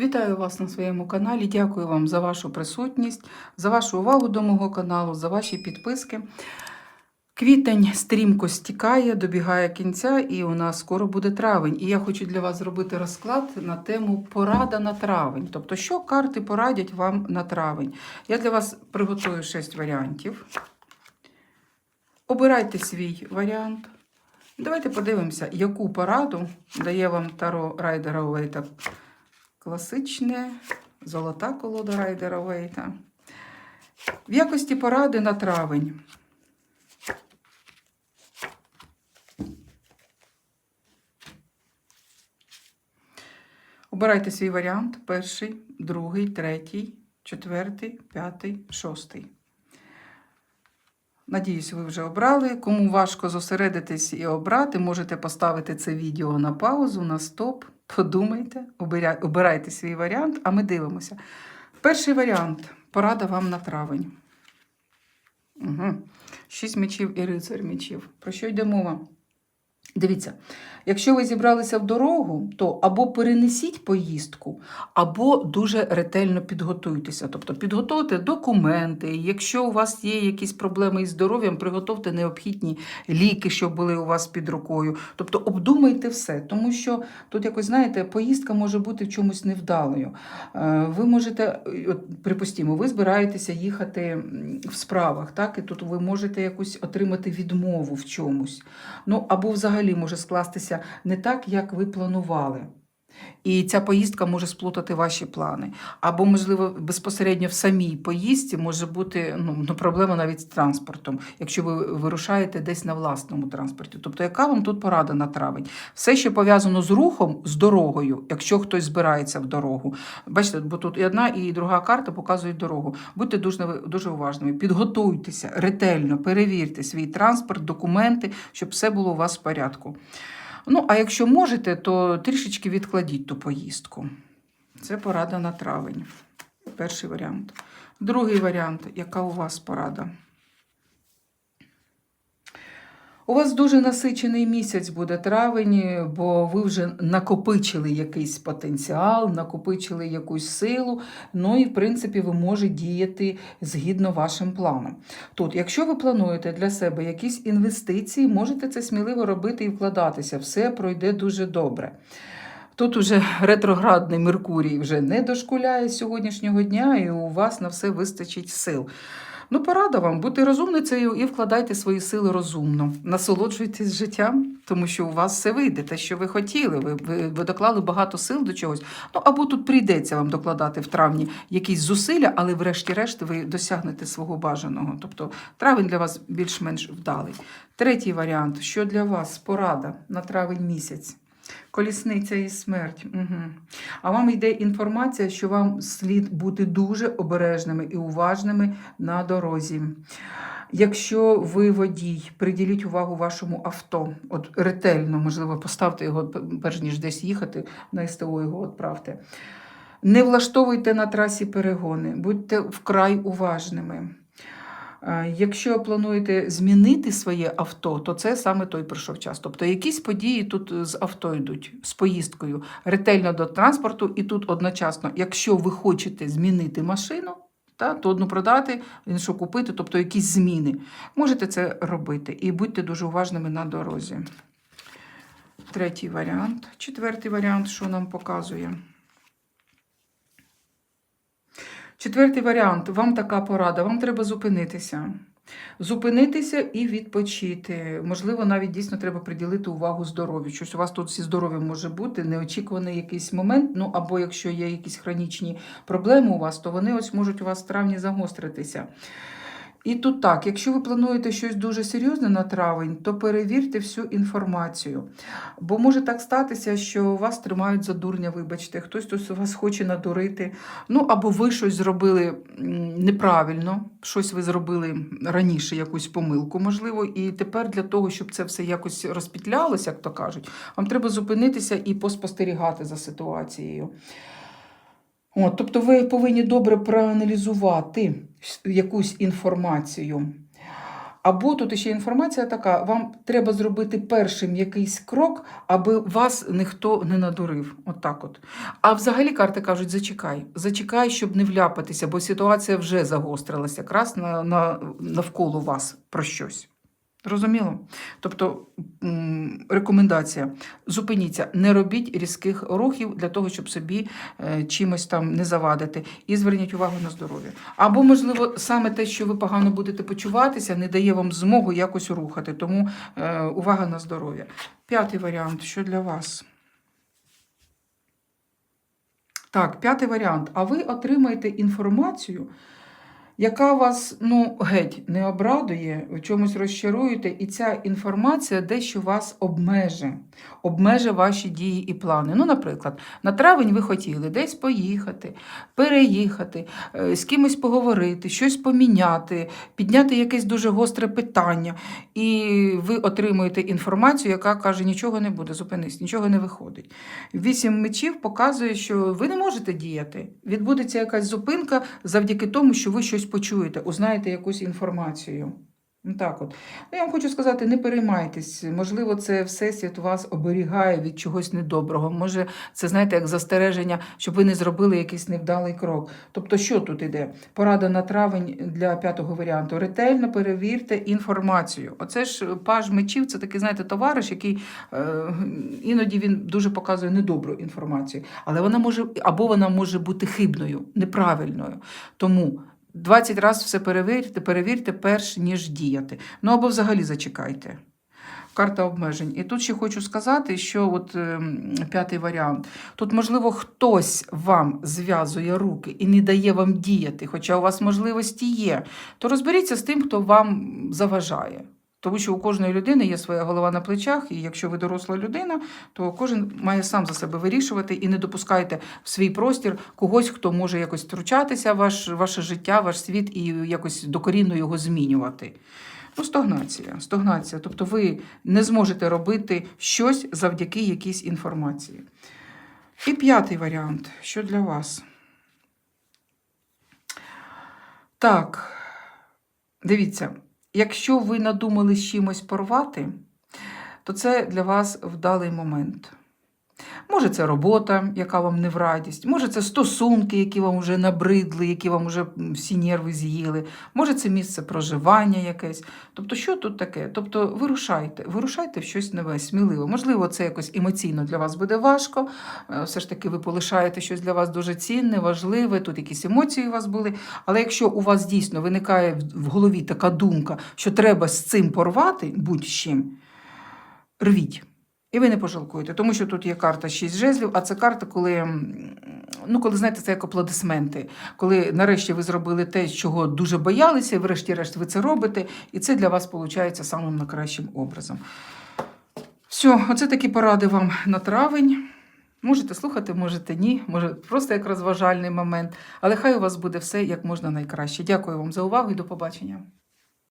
Вітаю вас на своєму каналі. Дякую вам за вашу присутність, за вашу увагу до мого каналу, за ваші підписки. Квітень стрімко стікає, добігає кінця, і у нас скоро буде травень. І я хочу для вас зробити розклад на тему порада на травень. Тобто, що карти порадять вам на травень. Я для вас приготую 6 варіантів. Обирайте свій варіант. Давайте подивимося, яку пораду дає вам Таро Райдера Уейта класичне, золота колода Райдера Вейта. В якості поради на травень. Обирайте свій варіант: перший, другий, третій, четвертий, п'ятий, шостий. Надіюсь, ви вже обрали. Кому важко зосередитись і обрати, можете поставити це відео на паузу, на стоп. Подумайте, обирайте свій варіант, а ми дивимося. Перший варіант порада вам на травень. Угу. Шість мечів і рицар мечів. Про що йде мова? Дивіться, якщо ви зібралися в дорогу, то або перенесіть поїздку, або дуже ретельно підготуйтеся. Тобто підготуйте документи. Якщо у вас є якісь проблеми із здоров'ям, приготуйте необхідні ліки, щоб були у вас під рукою. Тобто обдумайте все, тому що тут якось знаєте, поїздка може бути в чомусь невдалою. Е, Ви можете, от, припустімо, ви збираєтеся їхати в справах, так, і тут ви можете якусь отримати відмову в чомусь. Ну або взагалі може скластися не так, як ви планували. І ця поїздка може сплутати ваші плани. Або, можливо, безпосередньо в самій поїздці може бути ну, ну, проблема навіть з транспортом, якщо ви вирушаєте десь на власному транспорті. Тобто, яка вам тут порада на травень? Все, що пов'язано з рухом, з дорогою, якщо хтось збирається в дорогу. Бачите, бо тут і одна, і друга карта показують дорогу. Будьте дуже, дуже уважними, підготуйтеся ретельно, перевірте свій транспорт, документи, щоб все було у вас в порядку. Ну, а якщо можете, то трішечки відкладіть ту поїздку. Це порада на травень. Перший варіант. Другий варіант, яка у вас порада? У вас дуже насичений місяць буде травень, бо ви вже накопичили якийсь потенціал, накопичили якусь силу. Ну і, в принципі, ви можете діяти згідно вашим планам. Тут, якщо ви плануєте для себе якісь інвестиції, можете це сміливо робити і вкладатися. Все пройде дуже добре. Тут уже ретроградний Меркурій вже не дошкуляє сьогоднішнього дня, і у вас на все вистачить сил. Ну, порада вам бути розумницею і вкладайте свої сили розумно. Насолоджуйтесь життям, тому що у вас все вийде, те, що ви хотіли. Ви, ви, ви доклали багато сил до чогось. Ну або тут прийдеться вам докладати в травні якісь зусилля, але врешті-решт ви досягнете свого бажаного. Тобто травень для вас більш-менш вдалий. Третій варіант: що для вас порада на травень місяць? Колісниця і смерть. Угу. А вам йде інформація, що вам слід бути дуже обережними і уважними на дорозі. Якщо ви водій, приділіть увагу вашому авто. От ретельно, можливо, поставте його, перш ніж десь їхати, на СТО його відправте. Не влаштовуйте на трасі перегони, будьте вкрай уважними. Е, Якщо плануєте змінити своє авто, то це саме той прийшов час. Тобто якісь події тут з авто йдуть, з поїздкою, ретельно до транспорту, і тут одночасно, якщо ви хочете змінити машину, та, то одну продати, іншу купити, тобто якісь зміни. Можете це робити і будьте дуже уважними на дорозі. Третій варіант. Четвертий варіант, що нам показує. Четвертий варіант. Вам така порада. Вам треба зупинитися. Зупинитися і відпочити. Можливо, навіть дійсно треба приділити увагу здоров'ю. Щось у вас тут зі здоров'ям може бути, неочікуваний якийсь момент. Ну або якщо є якісь хронічні проблеми у вас, то вони ось можуть у вас в травні загостритися. І тут так, якщо ви плануєте щось дуже серйозне на травень, то перевірте всю інформацію. Бо може так статися, що вас тримають за дурня, вибачте, хтось тут вас хоче надурити. Ну або ви щось зробили неправильно, щось ви зробили раніше, якусь помилку, можливо, і тепер для того, щоб це все якось розпітлялося, як то кажуть, вам треба зупинитися і поспостерігати за ситуацією. От, тобто ви повинні добре проаналізувати якусь інформацію. Або тут ще інформація така: вам треба зробити першим якийсь крок, аби вас ніхто не надурив. Отак от. А взагалі карти кажуть: зачекай, зачекай, щоб не вляпатися, бо ситуація вже загострилася якраз на, на, навколо вас про щось. Зрозуміло? Тобто рекомендація: зупиніться, не робіть різких рухів для того, щоб собі е, чимось там не завадити. І зверніть увагу на здоров'я. Або, можливо, саме те, що ви погано будете почуватися, не дає вам змогу якось рухати. Тому е, увага на здоров'я. П'ятий варіант, що для вас? Так, п'ятий варіант. А ви отримаєте інформацію, яка вас ну, геть не обрадує, в чомусь розчаруєте, і ця інформація дещо вас обмеже, обмеже ваші дії і плани. Ну, наприклад, на травень ви хотіли десь поїхати, переїхати, е, з кимось поговорити, щось поміняти, підняти якесь дуже гостре питання, і ви отримуєте інформацію, яка каже, нічого не буде, зупинись, нічого не виходить. Вісім мечів показує, що ви не можете діяти. Відбудеться якась зупинка завдяки тому, що ви щось почуєте, узнаєте якусь інформацію. Ну, Так от. Ну, я вам хочу сказати, не переймайтесь. Можливо, це Всесвіт вас оберігає від чогось недоброго. Може, це, знаєте, як застереження, щоб ви не зробили якийсь невдалий крок. Тобто, що тут іде? Порада на травень для п'ятого варіанту. Ретельно перевірте інформацію. Оце ж паж мечів, це такий, знаєте, товариш, який е, іноді він дуже показує недобру інформацію. Але вона може, або вона може бути хибною, неправильною. Тому 20 разів все перевірте, перевірте, перш ніж діяти. Ну або взагалі зачекайте. Карта обмежень. І тут ще хочу сказати, що от е, п'ятий варіант. Тут, можливо, хтось вам зв'язує руки і не дає вам діяти, хоча у вас можливості є, то розберіться з тим, хто вам заважає. Тому що у кожної людини є своя голова на плечах, і якщо ви доросла людина, то кожен має сам за себе вирішувати і не допускайте в свій простір когось, хто може якось втручатися ваш, ваше життя, ваш світ і якось докорінно його змінювати. Ну, стогнація, стогнація. Тобто ви не зможете робити щось завдяки якійсь інформації. І п'ятий варіант, що для вас? Так, дивіться. Якщо ви надумали з чимось порвати, то це для вас вдалий момент. Може, це робота, яка вам не в радість, може, це стосунки, які вам вже набридли, які вам вже всі нерви з'їли, може, це місце проживання якесь. Тобто, що тут таке? Тобто, вирушайте, вирушайте в щось нове, сміливо. Можливо, це якось емоційно для вас буде важко. е, Все ж таки, ви полишаєте щось для вас дуже цінне, важливе, тут якісь емоції у вас були. Але якщо у вас дійсно виникає в- в голові така думка, що треба з цим порвати, будь-чим, рвіть. І ви не пожалкуєте, тому що тут є карта 6 жезлів, а це карта, коли, ну, коли знаєте, це як аплодисменти. Коли нарешті ви зробили те, чого дуже боялися, і врешті-решт ви це робите, і це для вас виходить самим найкращим образом. Все, оце такі поради вам на травень. Можете слухати, можете ні, може просто як розважальний момент. Але хай у вас буде все як можна найкраще. Дякую вам за увагу і до побачення.